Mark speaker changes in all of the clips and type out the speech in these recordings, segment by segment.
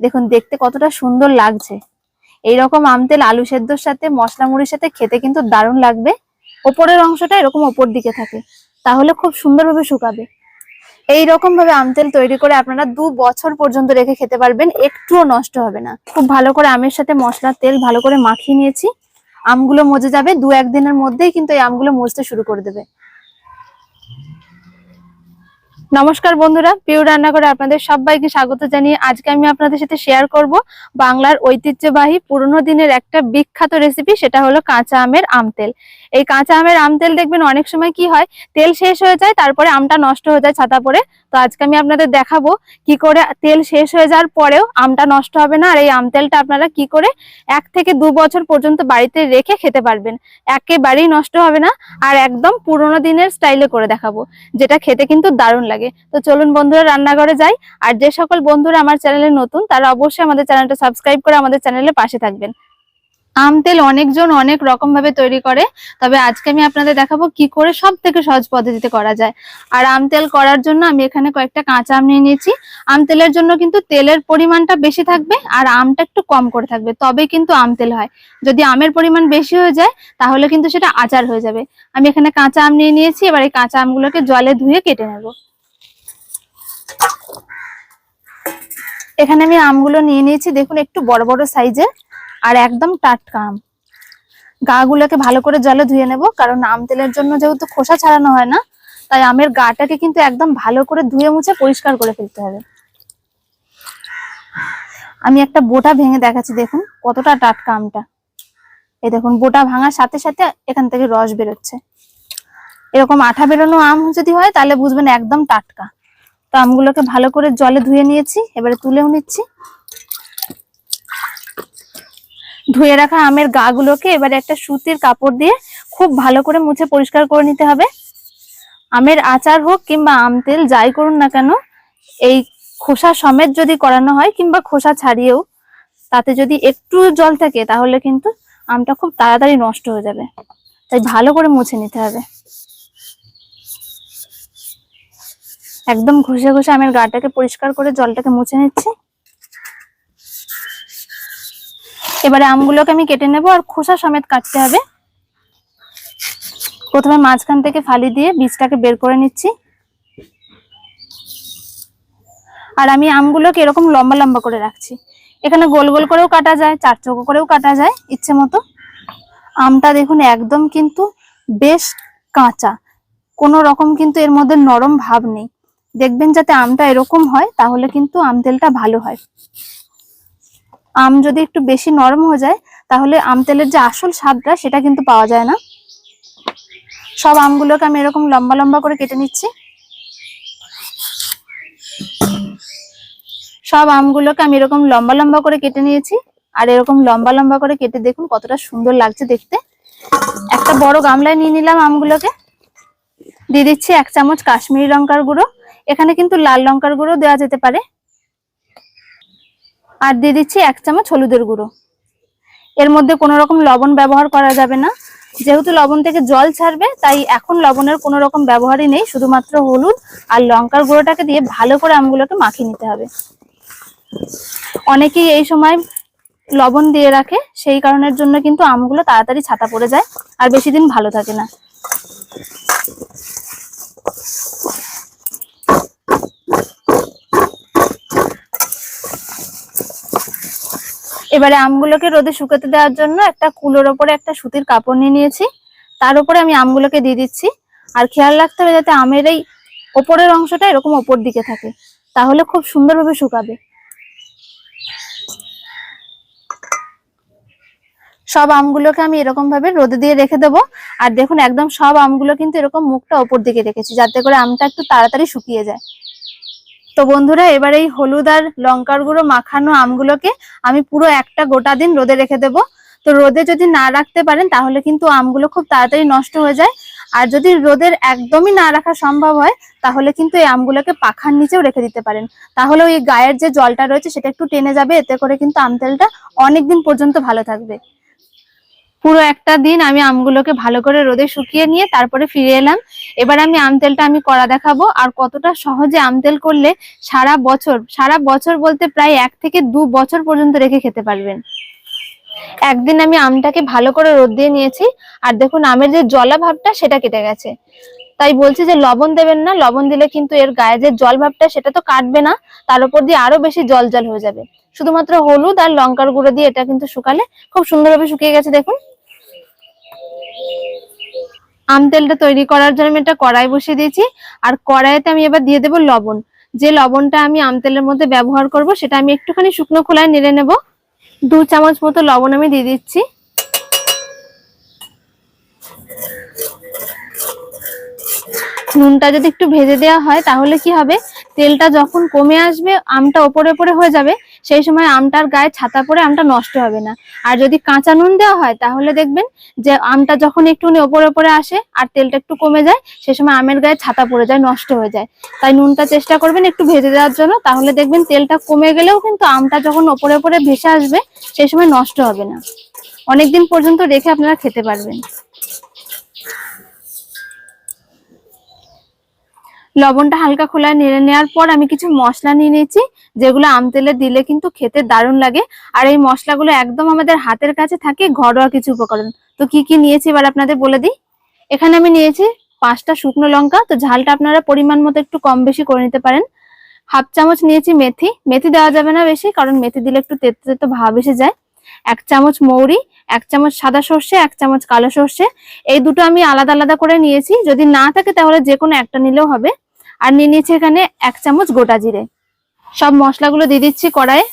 Speaker 1: দেখুন, দেখতে কতটা সুন্দর লাগছে। এইরকম আম তেল, আলু সেদ্ধর সাথে, মশলা মুড়ির সাথে খেতে কিন্তু দারুণ লাগবে। ওপরের অংশটা এরকম ওপর দিকে থাকে, তাহলে খুব সুন্দরভাবে শুকাবে। এই রকম ভাবে আম তেল তৈরি করে আপনারা দু বছর পর্যন্ত রেখে খেতে পারবেন, একটুও নষ্ট হবে না। খুব ভালো করে আমের সাথে মশলার তেল ভালো করে মাখিয়ে নিয়েছি। আমগুলো মজে যাবে দু একদিনের মধ্যেই কিন্তু এই আমগুলো মজতে শুরু করে দেবে। নমস্কার বন্ধুরা পিউ রান্নাঘরে আপনাদের সবাইকে স্বাগত জানিয়ে আজকে আমি আপনাদের সাথে শেয়ার করব বাংলার ঐতিহ্যবাহী পুরনো দিনের একটা বিখ্যাত রেসিপি সেটা হলো কাঁচা আমের আম তেল। এই কাঁচা আমের আম তেল দেখবেন অনেক সময় কি হয়, তেল শেষ হয়ে যায়, তারপরে আমটা নষ্ট হয়ে যায় ছাতা পরে। তো আজকে আমি আপনাদের দেখাবো কি করে তেল শেষ হয়ে যাওয়ার পরেও আমটা নষ্ট হবে না, আর এই আম তেলটা আপনারা কি করে এক থেকে দু বছর পর্যন্ত বাড়িতে রেখে খেতে পারবেন। একেবারেই নষ্ট হবে না, আর একদম পুরোনো দিনের স্টাইলে করে দেখাবো, যেটা খেতে কিন্তু দারুণ লাগে। তো চলুন বন্ধুরা, রান্নাঘরে যাই। আর যে সকল বন্ধুরা আমার চ্যানেলে নতুন, তারা অবশ্যই আমাদের চ্যানেলটা সাবস্ক্রাইব করে আমাদের চ্যানেলের পাশে থাকবেন। আম, তেল অনেকজন অনেক রকম ভাবে তৈরি করে, তবে আজকে আমি আপনাদের দেখাবো কি করে সব থেকে সহজ পদ্ধতিতে করা যায়। আর আম, তেল করার জন্য আমি এখানে কয়েকটা কাঁচা আম নিয়ে নিয়েছি। আম, তেলের জন্য কিন্তু তেলের পরিমাণটা বেশি থাকবে আর আমটা একটু কম করে থাকবে তবে কিন্তু আম, তেল হয়। যদি আমের পরিমাণ বেশি হয়ে যায়, তাহলে কিন্তু সেটা আচার হয়ে যাবে। আমি এখানে কাঁচা আম নিয়ে নিয়েছি, এবার এই কাঁচা আমগুলোকে জলে ধুয়ে কেটে নেব। এখানে আমি আমগুলো নিয়ে নিয়েছি। দেখুন, একটু বড় বড় সাইজের আর একদম টাটকা আম। গাগুলোকে ভালো করে জলে ধুয়ে নেব, কারণ আম তেলের জন্য যেহেতু খোসা ছাড়ানো হয় না, তাই আমের গাটাকে কিন্তু একদম ভালো করে ধুয়ে মুছে পরিষ্কার করে ফেলতে হবে। আমি একটা বোটা ভেঙে দেখাচ্ছি, দেখুন, কতটা টাটকা আমটা। এই দেখুন, বোটা ভাঙার সাথে সাথে এখান থেকে রস বেরোচ্ছে। এরকম আঠা বেরোনো আম যদি হয়, তাহলে বুঝবেন একদম টাটকা। তো আমগুলোকে ভালো করে জলে ধুয়ে নিয়েছি, এবারে তুলেও নিচ্ছি। ধুয়ে রাখা আমের গাগুলোকে এবারে একটা সুতির কাপড় দিয়ে খুব ভালো করে মুছে পরিষ্কার করে নিতে হবে। আমের আচার হোক কিংবা আম তেল যাই করুন না কেন, এই খোসা সমেত যদি করানো হয় কিংবা খোসা ছাড়িয়েও, তাতে যদি একটু জল থাকে তাহলে কিন্তু আমটা খুব তাড়াতাড়ি নষ্ট হয়ে যাবে। তাই ভালো করে মুছে নিতে হবে। একদম ঘষে ঘষে আমের গাটাকে পরিষ্কার করে জলটাকে মুছে নিচ্ছি। এবারে আমগুলোকে আমি কেটে নেব আর খোসা সমেত কাটতে হবে। প্রথমে মাঝখান থেকে ফালি দিয়ে বীজটাকে বের করে নিচ্ছি। আর আমি আমগুলোকে এরকম লম্বা লম্বা করে রাখছি। এখানে গোল গোল করেও কাটা যায়, চার চৌকো করেও কাটা যায়, ইচ্ছে মতো। আমটা দেখুন একদম কিন্তু বেশ কাঁচা। কোনো রকম কিন্তু এর মধ্যে নরম ভাব নেই। দেখবেন যাতে আমটা এরকম হয়, তাহলে কিন্তু আম তেলটা ভালো হয়। আম যদি একটু বেশি নরম হয়ে যায়, তাহলে আম তেলের যে আসল স্বাদটা, সেটা কিন্তু পাওয়া যায় না। সব আমগুলোকে আমি এরকম লম্বা লম্বা করে কেটে নিচ্ছি। সব আমগুলোকে আমি এরকম লম্বা লম্বা করে কেটে নিয়েছি। আর এরকম লম্বা লম্বা করে কেটে দেখুন কতটা সুন্দর লাগছে দেখতে। একটা বড় গামলায় নিয়ে নিলাম আমগুলোকে। দিয়ে দিচ্ছি এক চামচ কাশ্মীরি লঙ্কার গুঁড়ো। এখানে কিন্তু লাল লঙ্কার গুঁড়ো দেওয়া যেতে পারে। আর দিয়ে দিচ্ছি এক চামচ হলুদের গুঁড়ো। এর মধ্যে কোনো রকম লবণ ব্যবহার করা যাবে না। যেহেতু লবণ থেকে জল ছাড়বে, তাই এখন লবণের কোনো রকম ব্যবহারই নেই। শুধুমাত্র হলুদ আর লঙ্কার গুঁড়োটাকে দিয়ে ভালো করে আমগুলোকে মাখিয়ে নিতে হবে। অনেকেই এই সময় লবণ দিয়ে রাখে, সেই কারণের জন্য কিন্তু আমগুলো তাড়াতাড়ি ছাতা পড়ে যায় আর বেশি দিন ভালো থাকে না। এবারে আমগুলোকে রোদে শুকাতে দেওয়ার জন্য একটা কুলোর ওপরে একটা সুতির কাপড় নিয়ে নিয়েছি। তার উপরে আমি আমগুলোকে দিয়ে দিচ্ছি। আর খেয়াল রাখতে হবে যাতে আমের এই ওপরের অংশটা এরকম ওপর দিকে থাকে। তাহলে খুব সুন্দরভাবে শুকাবে। সব আমগুলোকে আমি এরকম ভাবে রোদে দিয়ে রেখে দেবো। আর দেখুন, একদম সব আমগুলো কিন্তু এরকম মুখটা ওপর দিকে রেখেছি, যাতে করে আমটা একটু তাড়াতাড়ি শুকিয়ে যায়। তো বন্ধুরা, এবার এই হলুদ আর লঙ্কার গুঁড়ো মাখানো আমগুলোকে আমি পুরো একটা গোটা দিন রোদে রেখে দেব। তো রোদে যদি না রাখতে পারেন, তাহলে কিন্তু আমগুলো খুব তাড়াতাড়ি নষ্ট হয়ে যায়। আর যদি রোদের একদমই না রাখা সম্ভব হয়, তাহলে কিন্তু এই আমগুলোকে পাখার নিচেও রেখে দিতে পারেন। তাহলে ওই গায়ের যে জলটা রয়েছে, সেটা একটু টেনে যাবে, এতে করে কিন্তু আম তেলটা অনেকদিন পর্যন্ত ভালো থাকবে। পুরো একটা দিন আমি আমগুলোকে ভালো করে রোদে শুকিয়ে নিয়ে তারপরে ফিরে এলাম। এবার আমি আম তেলটা আমি করা দেখাবো। আর কতটা সহজে আম তেল করলে সারা বছর সারা বছর বলতে প্রায় এক থেকে দু বছর পর্যন্ত রেখে খেতে পারবেন। একদিন আমি আমটাকে ভালো করে রোদ দিয়ে নিয়েছি। আর দেখুন, আমের যে জলা ভাবটা সেটা কেটে গেছে। তাই বলছি যে লবণ দেবেন না। লবণ দিলে কিন্তু এর গায়ে যে জল ভাবটা সেটা তো কাটবে না। তার উপর দিয়ে আরও বেশি জল জল হয়ে যাবে। শুধুমাত্র হলুদ আর লঙ্কার গুঁড়ো দিয়ে এটা কিন্তু শুকালে খুব সুন্দরভাবে শুকিয়ে গেছে, দেখুন। আম তেলটা তৈরি করার জন্য আমি একটা কড়াই বসিয়ে দিয়েছি। আর কড়াইতে আমি এবার দিয়ে দেবো লবণ। যে লবণটা আমি আম তেলের মধ্যে ব্যবহার করব, সেটা আমি একটুখানি শুকনো খোলায় নেড়ে নেব। দু চামচ মতো লবণ আমি দিয়ে দিচ্ছি। নুনটা যদি একটু ভেজে দেওয়া হয়, তাহলে কি হবে? তেলটা যখন কমে আসবে, আমটা ওপরে ওপরে হয়ে যাবে। সেই সময় আমটার গায়ে ছাতা পরে আমটা নষ্ট হবে না। আর যদি কাঁচা নুন দেওয়া হয়, তাহলে দেখবেন যে আমটা যখন একটুখানি ওপরে ওপরে আসে আর তেলটা একটু কমে যায় সেই সময় আমের গায়ে ছাতা পড়ে যায়, নষ্ট হয়ে যায়। তাই নুনটা চেষ্টা করবেন একটু ভেজে দেওয়ার জন্য। তাহলে দেখবেন তেলটা কমে গেলেও কিন্তু আমটা যখন ওপরে ওপরে ভেসে আসবে সেই সময় নষ্ট হবে না। অনেকদিন পর্যন্ত রেখে আপনারা খেতে পারবেন। লবণটা হালকা খোলায় নেড়ে নেওয়ার পর আমি কিছু মশলা নিয়ে নিয়েছি। যেগুলো আম তেলে দিলে কিন্তু খেতে দারুণ লাগে। আর এই মশলাগুলো একদম আমাদের হাতের কাছে থাকে, ঘরোয়া কিছু উপকরণ। তো কি কি নিয়েছি এবার আপনাদের বলে দিই? এখানে আমি নিয়েছি পাঁচটা শুকনো লঙ্কা। তো ঝালটা আপনারা পরিমাণ মতো একটু কম বেশি করে নিতে পারেন। হাফ চামচ নিয়েছি মেথি। মেথি দেওয়া যাবে না বেশি, কারণ মেথি দিলে একটু তেতো তেতো ভাব এসে যায়। এক চামচ মৌরি, এক চামচ সাদা সর্ষে, এক চামচ কালো সর্ষে। এই দুটো আমি আলাদা আলাদা করে নিয়েছি। যদি না থাকে তাহলে যে কোনো একটা নিলেও হবে। আর নিয়ে নিয়েছি এখানে এক চামচ গোটা জিরে। সব মশলাগুলো দিয়ে দিচ্ছি কড়াইয়ে।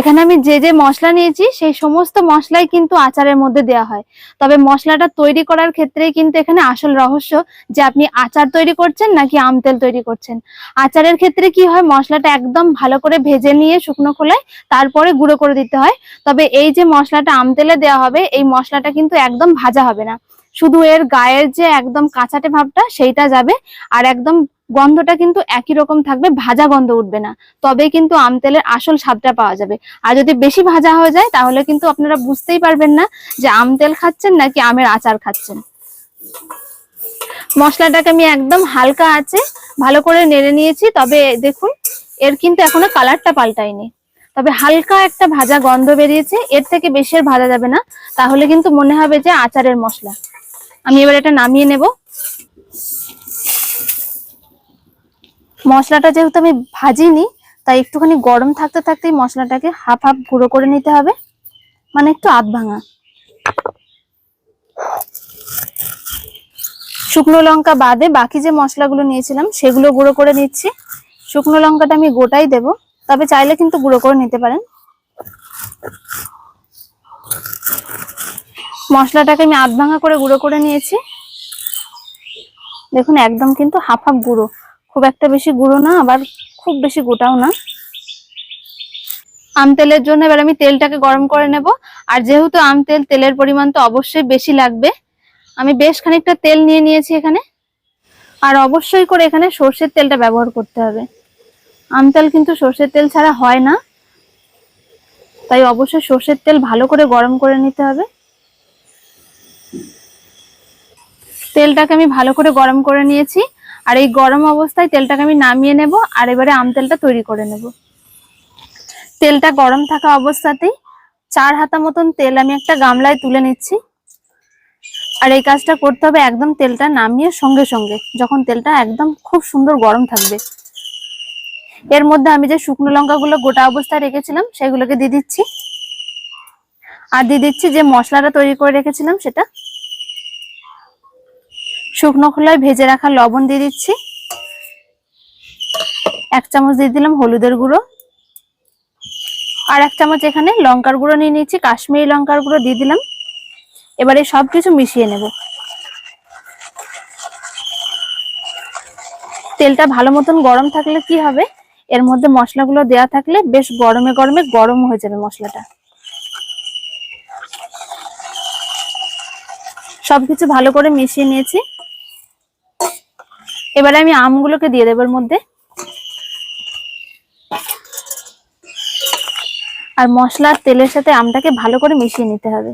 Speaker 1: এখানে আমি যে যে মশলা নিয়েছি, সেই সমস্ত মশলাই কিন্তু আচারের মধ্যে দেওয়া হয়। তবে মশলাটা তৈরি করার ক্ষেত্রে কিন্তু এখানে আসল রহস্য যে আপনি আচার তৈরি করছেন নাকি আম তেল তৈরি করছেন। আচারের ক্ষেত্রে কি হয়, মশলাটা একদম ভালো করে ভেজে নিয়ে শুকনো খোলায় তারপরে গুঁড়ো করে দিতে হয়। তবে এই যে মশলাটা আম তেলে দেওয়া হবে, এই মশলাটা কিন্তু একদম ভাজা হবে না। শুধু এর গায়ের যে একদম কাঁচাটে ভাবটা, সেইটা যাবে। আর একদম গন্ধটা কিন্তু একই রকম থাকবে, ভাজা গন্ধ উঠবে না। তবে কিন্তু আম তেলের আসল স্বাদটা পাওয়া যাবে। আর যদি বেশি ভাজা হয়ে যায়, তাহলে কিন্তু আপনারা বুঝতেই পারবেন না যে আম তেল খাচ্ছেন নাকি আমের আচার খাচ্ছেন। মশলাটাকে আমি একদম হালকা আছে, ভালো করে নেড়ে নিয়েছি, তবে দেখুন, এর কিন্তু এখনও কালারটা পাল্টায়নি। তবে হালকা একটা ভাজা গন্ধ বেরিয়েছে, এর থেকে বেশি আর ভাজা যাবে না। তাহলে কিন্তু মনে হবে যে আচারের মশলা। আমি এবার এটা নামিয়ে নেব। মশলাটা যেহেতু আমি ভাজিনি, তাই একটুখানি গরম থাকতে থাকতেই মশলাটাকে হাফ হাফ গুঁড়ো করে নিতে হবে। মানে একটু আধ ভাঙা। শুকনো লঙ্কা বাদে বাকি যে মশলাগুলো নিয়েছিলাম, সেগুলো গুঁড়ো করে নিচ্ছি। শুকনো লঙ্কাটা আমি গোটাই দেব, তবে চাইলে কিন্তু গুঁড়ো করে নিতে পারেন। মশলাটাকে আমি আধ ভাঙা করে গুঁড়ো করে নিয়েছি। দেখুন, একদম কিন্তু হাফ হাফ গুঁড়ো। খুব একটা বেশি গুঁড়ো না, আবার খুব বেশি গোটাও না। আম তেলের জন্য এবার আমি তেলটাকে গরম করে নেব। আর যেহেতু আম তেল, তেলের পরিমাণ তো অবশ্যই বেশি লাগবে। আমি বেশ খানিকটা তেল নিয়ে নিয়েছি এখানে। আর অবশ্যই করে এখানে সর্ষের তেলটা ব্যবহার করতে হবে। আম তেল কিন্তু সর্ষের তেল ছাড়া হয় না। তাই অবশ্যই সর্ষের তেল ভালো করে গরম করে নিতে হবে। তেলটাকে আমি ভালো করে গরম করে নিয়েছি। আর এই গরম অবস্থায় তেলটাকে আমি নামিয়ে নেব, আর এবারে আম তেলটা তৈরি করে নেব। তেলটা গরম থাকা অবস্থাতেই চার হাতা মতন তেল আমি একটা গামলায় তুলে নিচ্ছি। আর এই কাজটা করতে হবে একদম তেলটা নামিয়ে সঙ্গে সঙ্গে, যখন তেলটা একদম খুব সুন্দর গরম থাকবে। এর মধ্যে আমি যে শুকনো লঙ্কাগুলো গোটা অবস্থায় রেখেছিলাম, সেগুলোকে দিয়ে দিচ্ছি। আর দিয়ে দিচ্ছি যে মশলাটা তৈরি করে রেখেছিলাম, সেটা শুকনো খোলায় ভেজে রাখা লবণ দিয়ে দিচ্ছি। এক চামচ দিয়ে দিলাম হলুদের গুঁড়ো। আর এক চামচ এখানে লঙ্কার গুঁড়ো নিয়ে নিচ্ছি কাশ্মীরি লঙ্কার গুঁড়ো দিয়ে দিলাম। এবারে সব কিছু মিশিয়ে নেব। তেলটা ভালো মতন গরম থাকলে কি হবে? এর মধ্যে মশলাগুলো দেয়া থাকলে বেশ গরমে গরমে গরম হয়ে যাবে মশলাটা। সবকিছু ভালো করে মিশিয়ে নিয়েছি। এবারে আমি আমগুলোকে দিয়ে দেবো এর মধ্যে। আর মশলার তেলের সাথে আমটাকে ভালো করে মিশিয়ে নিতে হবে।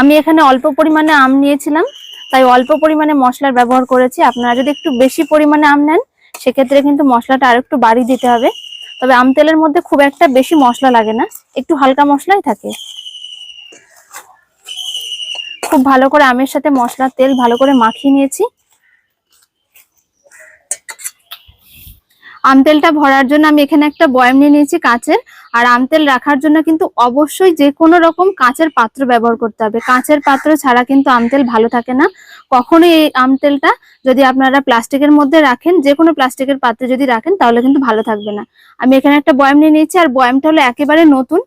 Speaker 1: আমি এখানে অল্প পরিমাণে আম নিয়েছিলাম, তাই অল্প পরিমাণে মশলার ব্যবহার করেছি। আপনারা যদি একটু বেশি পরিমাণে আম নেন, সেক্ষেত্রে কিন্তু মশলাটা আর একটু বাড়িয়ে দিতে হবে। তবে আম তেলের মধ্যে খুব একটা বেশি মশলা লাগে না। একটু হালকা মশলাই থাকে। খুব ভালো করে আমের সাথে মশলার তেল ভালো করে মাখিয়ে নিয়েছি। আম তেলটা ভরার জন্য আমি এখানে একটা বয়াম নিয়ে নিয়েছি কাঁচের। আর আম তেল রাখার জন্য কিন্তু অবশ্যই যে কোনো রকম কাঁচের পাত্র ব্যবহার করতে হবে। কাঁচের পাত্র ছাড়া কিন্তু আমতেল ভালো থাকে না। কখনোই এই আমতেলটা যদি আপনারা প্লাস্টিকের মধ্যে রাখেন যে কোনো প্লাস্টিকের পাত্রে যদি রাখেন, তাহলে কিন্তু ভালো থাকবে না। আমি এখানে একটা বয়াম নিয়ে নিয়েছি, আর বয়ামটা হলো একেবারে নতুন।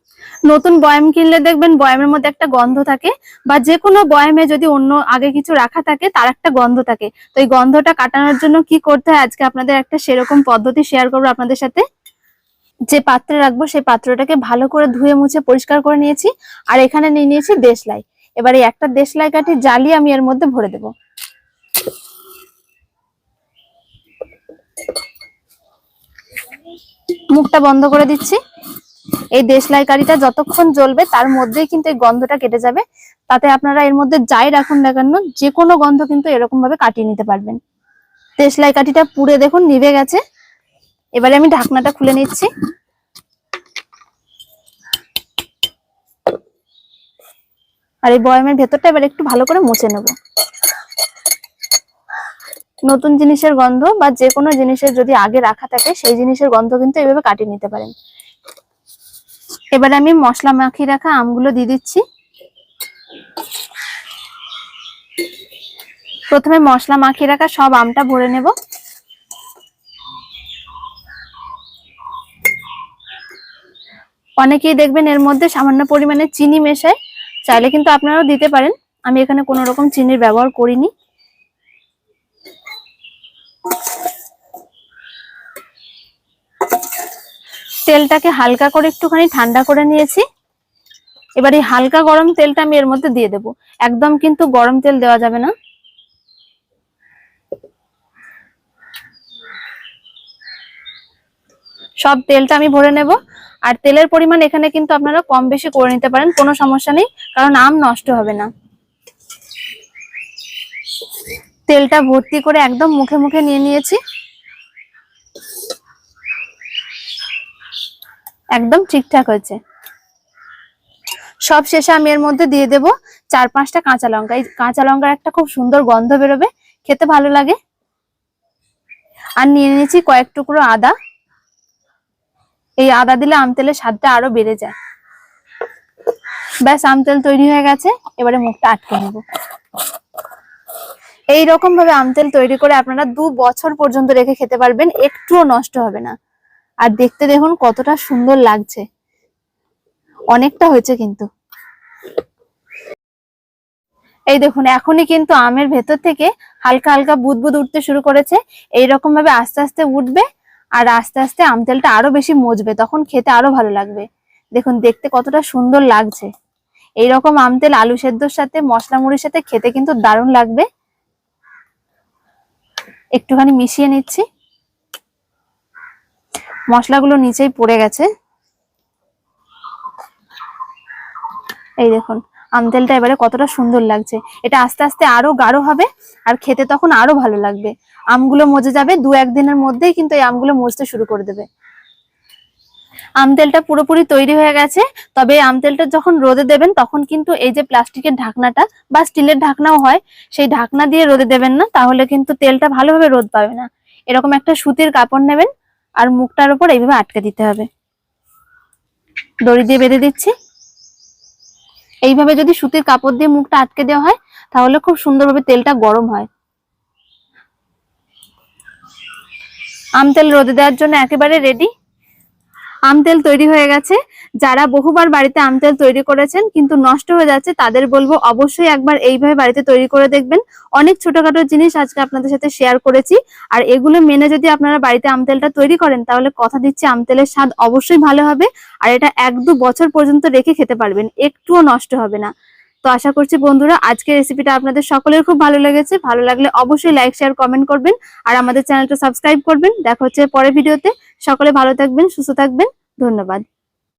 Speaker 1: নতুন বয়াম কিনলে দেখবেন বয়ামের মধ্যে একটা গন্ধ থাকে, বা যে কোনো বয়ামে যদি অন্য আগে কিছু রাখা থাকে, তার একটা গন্ধ থাকে। তো এই গন্ধটা কাটানোর জন্য কি করতে হয়? আজকে আপনাদের একটা সেরকম পদ্ধতি শেয়ার করব আপনাদের সাথে। যে পাত্রে রাখব সেই পাত্রটাকে ভালো করে ধুয়ে মুছে পরিষ্কার করে নিয়েছি, আর এখানে নিয়ে নিয়েছি দেশলাই। এবার এই একটা দেশলাই কাঠি জ্বালিয়ে আমি এর মধ্যে ভরে দেব। মুখটা বন্ধ করে দিচ্ছি। এই দেশলাই কাঠিটা যতক্ষণ জ্বলবে, তার মধ্যেই কিন্তু এই গন্ধটা কেটে যাবে। তাতে আপনারা এর মধ্যে যাই রাখুন না কেন, যে কোনো গন্ধ কিন্তু এরকম ভাবে কাটিয়ে নিতে পারবেন। দেশলাই কাঠিটা পুড়ে দেখুন, নিভে গেছে। এবারে আমি ঢাকনাটা খুলে নিচ্ছি। আর এই বয়ামের ভেতরটা এবার একটু ভালো করে মুছে নেব। নতুন জিনিসের গন্ধ বা যে কোনো জিনিসের যদি আগে রাখা থাকে, সেই জিনিসের গন্ধ কিন্তু এভাবে কাটিয়ে নিতে পারেন। এবারে আমি মশলা মাখিয়ে রাখা আমগুলো দিয়ে দিচ্ছি। প্রথমে মশলা মাখিয়ে রাখা সব আমটা ভরে নেব। অনেকেই দেখবেন এর মধ্যে সামান্য পরিমাণে চিনি মেশায়। চাইলে কিন্তু আপনারাও দিতে পারেন। আমি এখানে কোনো রকম চিনির ব্যবহার করিনি। তেলটাকে হালকা করে একটুখানি ঠান্ডা করে নিয়েছি। এবার এই হালকা গরম তেলটা আমি এর মধ্যে দিয়ে দেব। একদম কিন্তু গরম তেল দেওয়া যাবে না। সব তেলটা আমি ভরে নেব। আর তেলের পরিমাণ এখানে কিন্তু আপনারা কম বেশি করে নিতে পারেন, কোনো সমস্যা নেই, কারণ আম নষ্ট হবে না। তেলটা ভর্তি করে একদম মুখে মুখে নিয়ে নিয়েছি। একদম ঠিকঠাক হয়েছে। সব শেষে আমি এর মধ্যে দিয়ে দেব চার পাঁচটা কাঁচা লঙ্কা। এই কাঁচা লঙ্কার একটা খুব সুন্দর গন্ধ বেরোবে, খেতে ভালো লাগে। আর নিয়ে নিয়েছি কয়েক টুকরো আদা। এই আদা দিলে আম তেলের স্বাদটা আরও বেড়ে যায়। ব্যাস, আম তেল তৈরি হয়ে গেছে। এবারে মুখটা আটকে নেব। এই রকম ভাবে আম তেল তৈরি করে আপনারা দু বছর পর্যন্ত রেখে খেতে পারবেন, একটুও নষ্ট হবে না। আর দেখতে দেখুন কতটা সুন্দর লাগছে। অনেকটা হয়েছে কিন্তু। এই দেখুন, এখনই কিন্তু আমের ভেতর থেকে হালকা হালকা বুদবুদ উঠতে শুরু করেছে। এইরকম ভাবে আস্তে আস্তে উঠবে। আর আস্তে আস্তে আম তেলটা আরও বেশি মজবে, তখন খেতে আরও ভালো লাগবে। দেখুন, দেখতে কতটা সুন্দর লাগছে। এইরকম আম তেল আলু সেদ্ধর সাথে, মশলা মুড়ির সাথে খেতে কিন্তু দারুণ লাগবে। একটুখানি মিশিয়ে নিচ্ছি। মশলাগুলো নিচেই পড়ে গেছে। এই দেখুন আম তেলটা এবারে কতটা সুন্দর লাগছে। এটা আস্তে আস্তে আরও গাঢ় হবে আর খেতে তখন আরও ভালো লাগবে। আমগুলো মজে যাবে, দু একদিনের মধ্যেই কিন্তু এই আমগুলো মজতে শুরু করে দেবে। আম তেলটা পুরোপুরি তৈরি হয়ে গেছে, তবে আম তেলটা যখন রোদে দেবেন তখন কিন্তু এই যে প্লাস্টিকের ঢাকনাটা বা স্টিলের ঢাকনাও হয়, সেই ঢাকনা দিয়ে রোদে দেবেন না, তাহলে কিন্তু তেলটা ভালোভাবে রোদ পাবে না। এরকম একটা সুতির কাপড় নেবেন আর মুখটার উপর এইভাবে আটকে দিতে হবে। দড়ি দিয়ে বেঁধে দিচ্ছি। এইভাবে যদি সুতির কাপড় দিয়ে মুখটা আটকে দেওয়া হয়, তাহলে খুব সুন্দরভাবে তেলটা গরম হয়। আম তেল রোদে দেওয়ার জন্য একেবারে রেডি আম তেল তৈরি হয়ে গেছে। যারা বহুবার বাড়িতে আম তেল তৈরি করেছেন, কিন্তু নষ্ট হয়ে যাচ্ছে, তাদের বলব অবশ্যই একবার এইভাবে বাড়িতে তৈরি করে দেখবেন। অনেক ছোটখাটো জিনিস আজকে আপনাদের সাথে শেয়ার করেছি। আর এগুলো মেনে যদি আপনারা বাড়িতে আম তেলটা তৈরি করেন, তাহলে কথা দিচ্ছি, আম তেলের স্বাদ অবশ্যই ভালো হবে। আর এটা এক দু বছর পর্যন্ত রেখে খেতে পারবেন, একটুও নষ্ট হবে না। তো আশা করছি বন্ধুরা, আজকের রেসিপিটা আপনাদের সকলের খুব ভালো লেগেছে। ভালো লাগলে অবশ্যই লাইক শেয়ার কমেন্ট করবেন আর আমাদের চ্যানেলটা সাবস্ক্রাইব করবেন। দেখা হচ্ছে পরের ভিডিওতে। সকলে ভালো থাকবেন, সুস্থ থাকবেন। ধন্যবাদ।